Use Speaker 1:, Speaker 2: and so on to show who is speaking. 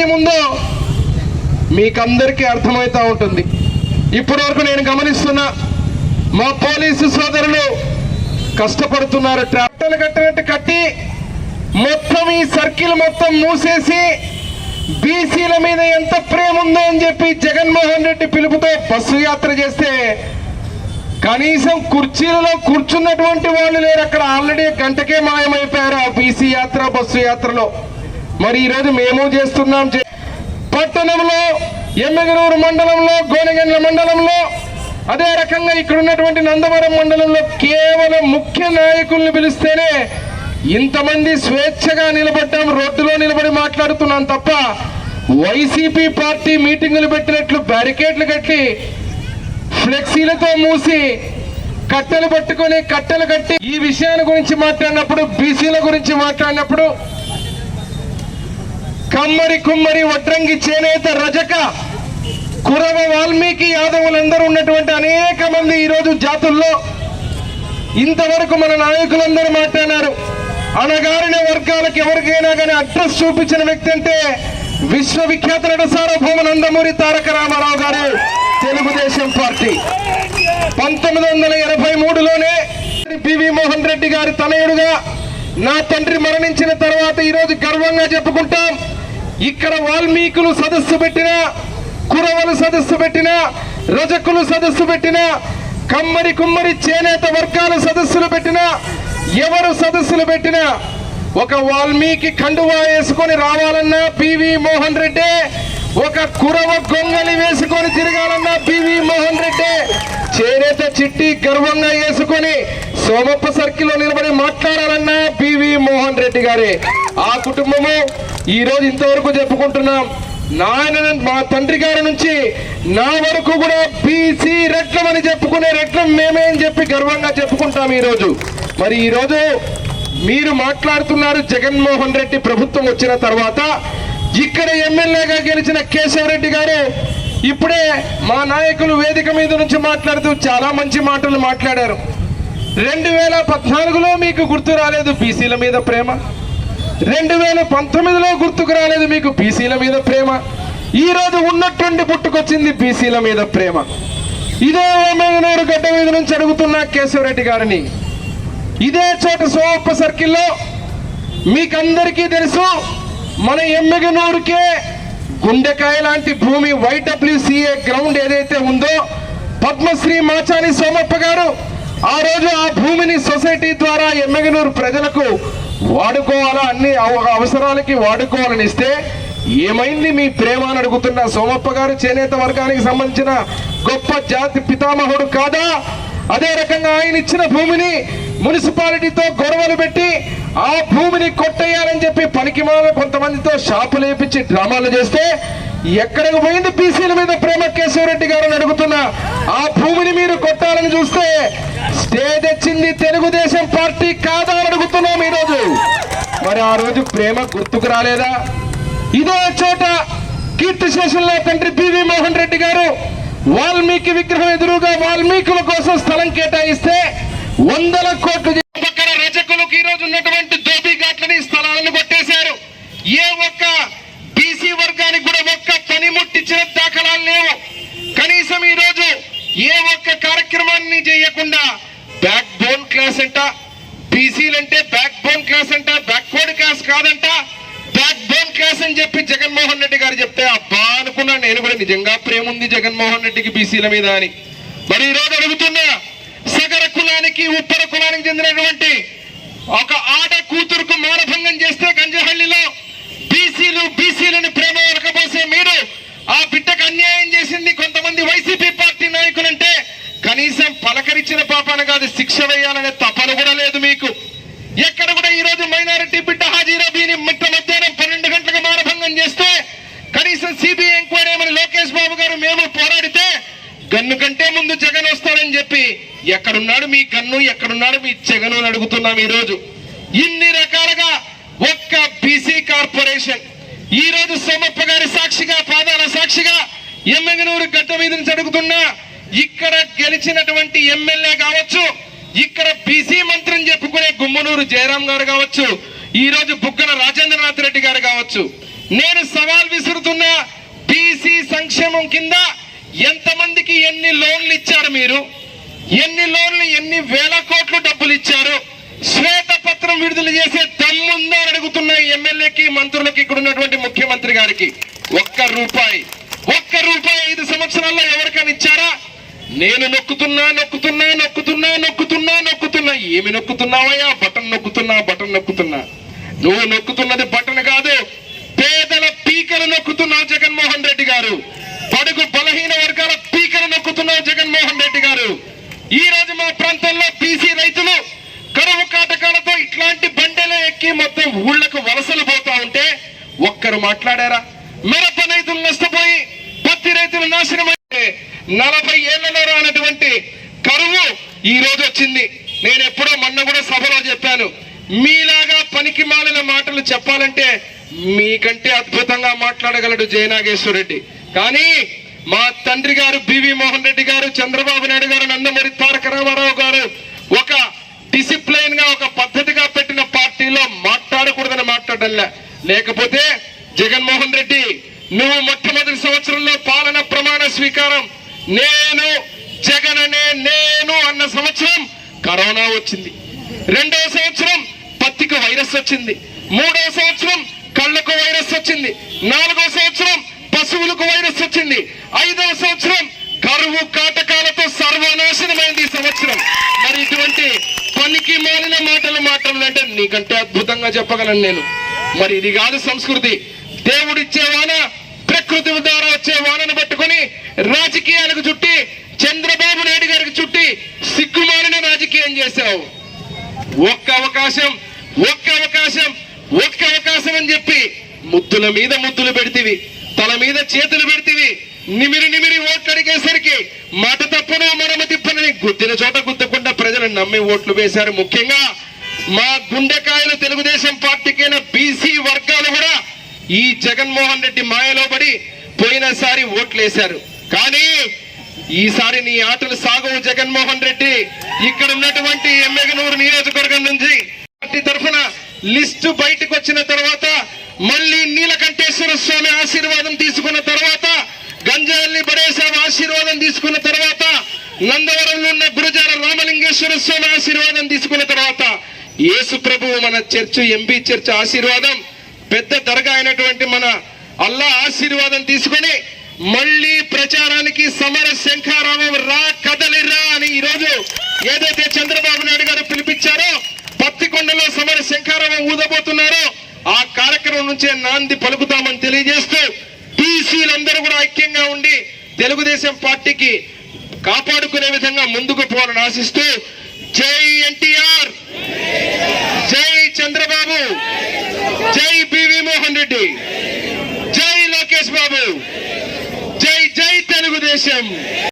Speaker 1: యాజమాన్యం ఉందో మీకందరికీ అర్థమవుతూ ఉంటుంది. ఇప్పటి వరకు నేను గమనిస్తున్నా మా పోలీసు సోదరులు కష్టపడుతున్నారు. ట్రాక్టర్లు కట్టినట్టు కట్టి మొత్తం ఈ సర్కిల్ మొత్తం మూసేసి బీసీల మీద ఎంత ప్రేమ ఉందో అని చెప్పి జగన్మోహన్ రెడ్డి పిలుపుతో బస్సు యాత్ర చేస్తే కనీసం కుర్చీలలో కూర్చున్నటువంటి వాళ్ళు లేరు. అక్కడ ఆల్రెడీ గంటకే మాయమైపోయారు ఆ బీసీ యాత్ర బస్సు యాత్రలో. మరి ఈరోజు మేము చేస్తున్నాం చే- పట్టణంలో ఎమ్మెగనూరు మండలంలో గోనగండ్ల మండలంలో అదే రకంగా ఇక్కడ ఉన్నటువంటి నందవరం మండలంలో కేవలం ముఖ్య నాయకుల్ని పిలిస్తేనే ఇంతమంది స్వేచ్ఛగా నిలబడ్డాం రోడ్డులో నిలబడి మాట్లాడుతున్నాం తప్ప వైసీపీ పార్టీ మీటింగులు పెట్టినట్లు బ్యారికేడ్లు కట్టి ఫ్లెక్సీలతో మూసి కట్టెలు పట్టుకొని కట్టెలు కట్టి ఈ విషయాన్ని గురించి మాట్లాడినప్పుడు బీసీల గురించి మాట్లాడినప్పుడు కమ్మరి కుమ్మరి వడ్రంగి చేనేత రజక కురవ వాల్మీకి యాదవులందరూ ఉన్నటువంటి అనేక మంది ఈరోజు జాతుల్లో ఇంతవరకు మన నాయకులందరూ మాట్లాడారు. అణగారిన వర్గాలకు ఎవరికైనా కానీ అడ్రస్ చూపించిన వ్యక్తి అంటే విశ్వవిఖ్యాత నట సార్వభౌమ నందమూరి తారక రామారావు గారు. తెలుగుదేశం పార్టీ. పంతొమ్మిది వందల ఎనభై మూడులోనే పివి మోహన్ రెడ్డి గారి తనయుడుగా నా తండ్రి మరణించిన తర్వాత ఈరోజు గర్వంగా చెప్పుకుంటాం. ఇక్కడ వాల్మీకులు సదస్సు పెట్టిన కురవలు సదస్సు పెట్టిన రజకులు సదస్సు పెట్టిన కమ్మరి కుమ్మరి చేనేత వర్గాలు సదస్సులు పెట్టిన ఎవరు సదస్సులు పెట్టినా ఒక వాల్మీకి కండువా వేసుకొని రావాలన్నా పివి మోహన్ రెడ్డి ఒక కురవ గొంగలి వేసుకొని తిరగాలన్నా పివి మోహన్ రెడ్డి చేనేత చిట్టి గర్వంగా వేసుకొని సోమప్ప సర్కిల్లో నిలబడి మాట్లాడాలన్నా పివి మోహన్ రెడ్డి గారే. ఆ కుటుంబము ఈరోజు ఇంతవరకు చెప్పుకుంటున్నాం నాయన మా తండ్రి గారి నుంచి నా వరకు కూడా బీసీ రెట్లం అని చెప్పుకునే రెట్లం మేమే అని చెప్పి గర్వంగా చెప్పుకుంటాం ఈరోజు. మరి ఈరోజు మీరు మాట్లాడుతున్నారు జగన్మోహన్ రెడ్డి ప్రభుత్వం వచ్చిన తర్వాత ఇక్కడ ఎమ్మెల్యేగా గెలిచిన కేశవరెడ్డి గారు ఇప్పుడే మా నాయకులు వేదిక మీద నుంచి మాట్లాడుతూ చాలా మంచి మాటలు మాట్లాడారు. రెండు వేల పద్నాలుగులో మీకు గుర్తు రాలేదు బీసీల మీద ప్రేమ? రెండు వేల పంతొమ్మిదిలో గుర్తుకు రాలేదు మీకు బీసీల మీద ప్రేమ. ఈ రోజు పుట్టుకొచ్చింది బీసీల మీద ప్రేమ. ఇదే ఓమేగనూరు గడ్డ మీద నుంచి అడుగుతున్నా కేశవరెడ్డి గారిని. ఇదే చోట సోప్ప సర్కిల్లో మీకందరికీ తెలుసు మన ఎమ్మెగనూరుకే గుండెకాయ లాంటి భూమి వైడబ్ల్యూసీఏ గ్రౌండ్ ఏదైతే ఉందో పద్మశ్రీ మాచాని సోమప్ప గారు ఆ రోజు ఆ భూమిని సొసైటీ ద్వారా ఎమ్మెగనూరు ప్రజలకు వాడుకోవాలా? అన్ని అవ- అవసరాలకి వాడుకోవాలని ఇస్తే ఏమైంది మీ ప్రేమ అని అడుగుతున్న సోమప్ప గారు? చేనేత వర్గానికి సంబంధించిన గొప్ప జాతి పితామహుడు కాదా? అదే రకంగా ఆయన ఇచ్చిన భూమిని మున్సిపాలిటీతో గొడవలు పెట్టి ఆ భూమిని కొట్టేయాలని చెప్పి పనికిమాల కొంతమందితో షాపులు వేపించి డ్రామాలు చేస్తే ఎక్కడికి పోయింది బీసీల మీద ప్రేమ కేశవరెడ్డి గారు అడుగుతున్నా. ఆ భూమిని మీరు కొట్టాలని చూస్తే స్టేజ్ వచ్చింది తెలుగుదేశం పార్టీ కాదా అని అడుగుతున్నాం ఈరోజు. మరి ఆ రోజు ప్రేమ గుర్తుకు రాలేదా? ఇదే చోట కీర్తి స్టేషన్లో తండ్రి పివి మోహన్ రెడ్డి గారు వాల్మీకి విగ్రహం ఎదురుగా వాల్మీకుల కోసం స్థలం కేటాయిస్తే వందల కోట్లు రచకులకు ఈరోజు ఈ రోజు ఉన్నటువంటి ఏ ఒక్క బీసీ వర్గానికి కూడా ఒక్క పనిముట్టించిన దాఖలాలు లేవు. కనీసం ఈ రోజు ఏ ఒక్క కార్యక్రమాన్ని చేయకుండా బ్యాక్ బోన్ క్లాస్ అంట బీసీలంటే బ్యాక్ బోన్ క్లాస్ అంట బ్యాక్వర్డ్ క్లాస్ కాదంట బ్యాక్ బోన్ క్లాస్ అని చెప్పి జగన్మోహన్ రెడ్డి గారు చెప్తే అబ్బా అనుకున్నా నేను కూడా నిజంగా ప్రేమ ఉంది జగన్మోహన్ రెడ్డికి బీసీల మీద అని. మరి ఈరోజు రోజు అడుగుతున్నా సగర కులానికి ఉప్పర కులానికి చెందినటువంటి ఒక ఆట కూతురుకు మానభంగం చేస్తే గంజహల్లిలో ఓబీసీలు బీసీలను ప్రేమ వరకపోసే మీరు ఆ బిడ్డకు అన్యాయం చేసింది కొంతమంది వైసీపీ పార్టీ నాయకులంటే కనీసం పలకరించిన పాపాన కాదు శిక్ష వేయాలనే తపన కూడా లేదు మీకు. ఎక్కడ కూడా ఈ రోజు మైనారిటీ బిడ్డ హాజీరబీని మిట్ట మధ్యాహ్నం పన్నెండు గంటలకు మానభంగం చేస్తే కనీసం సిబిఐ ఎంక్వైరీ ఏమని లోకేష్ బాబు గారు మేము పోరాడితే గన్ను కంటే ముందు జగన్ వస్తాడని చెప్పి ఎక్కడున్నాడు మీ గన్ను ఎక్కడున్నాడు మీ జగను అని అడుగుతున్నాం ఈ రోజు ఇన్ని రకాలుగా ఒక్క బీసీ కార్పొరేషన్ ఈ రోజు సోమప్ప గారి సాక్షిగా పాదాల సాక్షిగా ఎమ్మెగనూరు గడ్డ మీద నుంచి అడుగుతున్నా ఇక్కడ గెలిచినటువంటి ఎమ్మెల్యే కావచ్చు ఇక్కడ బీసీ మంత్రిని చెప్పుకునే గుమ్మనూరు జయరాం గారు కావచ్చు ఈ రోజు బుగ్గన రాజేంద్రనాథ్ రెడ్డి గారు కావచ్చు. నేను సవాల్ విసురుతున్న బీసీ సంక్షేమం కింద ఎంతమందికి ఎన్ని లోన్లు ఇచ్చారు మీరు? ఎన్ని లోన్లు ఎన్ని వేల కోట్లు డబ్బులు ఇచ్చారు? శ్వేత పత్రం విడుదల చేసే దమ్ముందో అని అడుగుతున్న ఎమ్మెల్యేకి మంత్రులకి ఇక్కడ ఉన్నటువంటి ముఖ్యమంత్రి గారికి ఒక్క రూపాయి ఒక్క రూపాయి ఐదు సంవత్సరాల్లో ఎవరికైనా ఇచ్చారా? నేను నొక్కుతున్నా నొక్కుతున్నా నొక్కుతున్నా నొక్కుతున్నా నొక్కుతున్నా. ఏమి నొక్కుతున్నావయ్యా? Button నొక్కుతున్నా button నొక్కుతున్నా. నువ్వు నొక్కుతున్నది బటన్ కాదు. పేదల పీకలు నొక్కుతున్నావు జగన్మోహన్ రెడ్డి గారు. పడుగు బలహీన వర్గాల పీకలు నొక్కుతున్నావు జగన్మోహన్ రెడ్డి గారు. ఈ రోజు మా ప్రాంతంలో బీసీ రైతులు కరువు కాటకాలతో ఇట్లాంటి బండెలు ఎక్కి మొత్తం ఊళ్ళకు వలసలు పోతా ఉంటే ఒక్కరు మాట్లాడారా? మిరప రైతులు నష్టపోయి పత్తి రైతులు నాశనమైతే నలభై ఏళ్ళలో రానటువంటి కరువు ఈ రోజు వచ్చింది. నేను ఎప్పుడో మొన్న కూడా సభలో చెప్పాను. మీలాగా పనికి మాలిన మాటలు చెప్పాలంటే మీకంటే అద్భుతంగా మాట్లాడగలడు జయనాగేశ్వర రెడ్డి. కానీ మా తండ్రి గారు బివి మోహన్ రెడ్డి గారు చంద్రబాబు నాయుడు గారు నందమూరి తారక రామారావు గారు ఒక డిసిప్లైన్గా ఒక పద్ధతిగా పెట్టిన పార్టీలో మాట్లాడకూడదని మాట్లాడలే లేకపోతే జగన్మోహన్ రెడ్డి నువ్వు మొట్టమొదటి సంవత్సరంలో పాలన ప్రమాణ స్వీకారం నేను జగన్ అనే నేను అన్న సంవత్సరం కరోనా వచ్చింది. రెండవ సంవత్సరం పత్తికి వైరస్ వచ్చింది. మూడవ సంవత్సరం కళ్ళకు వైరస్ వచ్చింది. నాలుగవ సంవత్సరం పశువులకు వైరస్ వచ్చింది. ఐదవ సంవత్సరం కరువు కాటకాలతో సర్వనాశనమైంది ఈ సంవత్సరం. మరి ఇటువంటి పనికి మాలిన మాటలు మాట్లాడాలంటే నీకంటే అద్భుతంగా చెప్పగలను నేను. మరి ఇది కాదు సంస్కృతి. దేవుడిచ్చే వాన ప్రకృతి ద్వారా వచ్చే వానను పట్టుకొని రాజకీయాలకు చుట్టి చంద్రబాబు నాయుడు గారికి చుట్టి సిగ్గుమాలిన రాజకీయం చేశావు. ఒక్క అవకాశం ఒక్క అవకాశం ఒక్క అవకాశం అని చెప్పి ముద్దుల మీద ముద్దులు పెడితివి తల మీద చేతులు పెడితివి నిమిరి నిమిరి ఓట్లు అడిగేసరికి మాట తప్పను మనమ తిప్పనని గుద్దిన చోట గుద్దకుండా ప్రజలు నమ్మి ఓట్లు వేశారు. ముఖ్యంగా మా గుండెకాయలు తెలుగుదేశం పార్టీకైన బీసీ వర్గాలు కూడా ఈ జగన్మోహన్ రెడ్డి మాయలో పడి పోయినసారి ఓట్లు వేశారు కానీ ఈసారి నీ ఆటలు సాగవు జగన్మోహన్ రెడ్డి. ఇక్కడ ఉన్నటువంటి ఎమ్మెగనూరు నియోజకవర్గం నుంచి పార్టీ తరఫున లిస్టు బయటకు వచ్చిన తర్వాత మళ్ళీ నీలకంఠేశ్వర స్వామి ఆశీర్వాదం తీసుకున్న తర్వాత గంజాల్ని బడేసావు ఆశీర్వాదం తీసుకున్న తర్వాత నందవరంలో ఉన్న గురుజార రామలింగేశ్వర స్వామి ఆశీర్వాదం తీసుకున్న తర్వాత యేసు ప్రభువు మన చర్చ్ ఎంపీ చర్చ్ ఆశీర్వాదం పెద్ద దర్గా అయినటువంటి మన అల్లా ఆశీర్వాదం తీసుకొని మళ్ళీ ప్రచారానికి సమర శంఖారామం రా కదలిరా అని ఈరోజు ఏదైతే చంద్రబాబు నాయుడు గారు పిలిపించారో పత్తికొండలో సమర శంఖారామం ఊదబోతున్నారో ఆ కార్యక్రమం నుంచే నాంది పలుకుతామని తెలియజేస్తూ టీసీలందరూ కూడా ఐక్యంగా తెలుగుదేశం పార్టీకి కాపాడుకునే విధంగా ముందుకు పోవాలని ఆశిస్తూ జై ఎన్టీఆర్! జై చంద్రబాబు! జై పివి మోహన్ రెడ్డి! జై లోకేష్ బాబు! జై జై తెలుగుదేశం!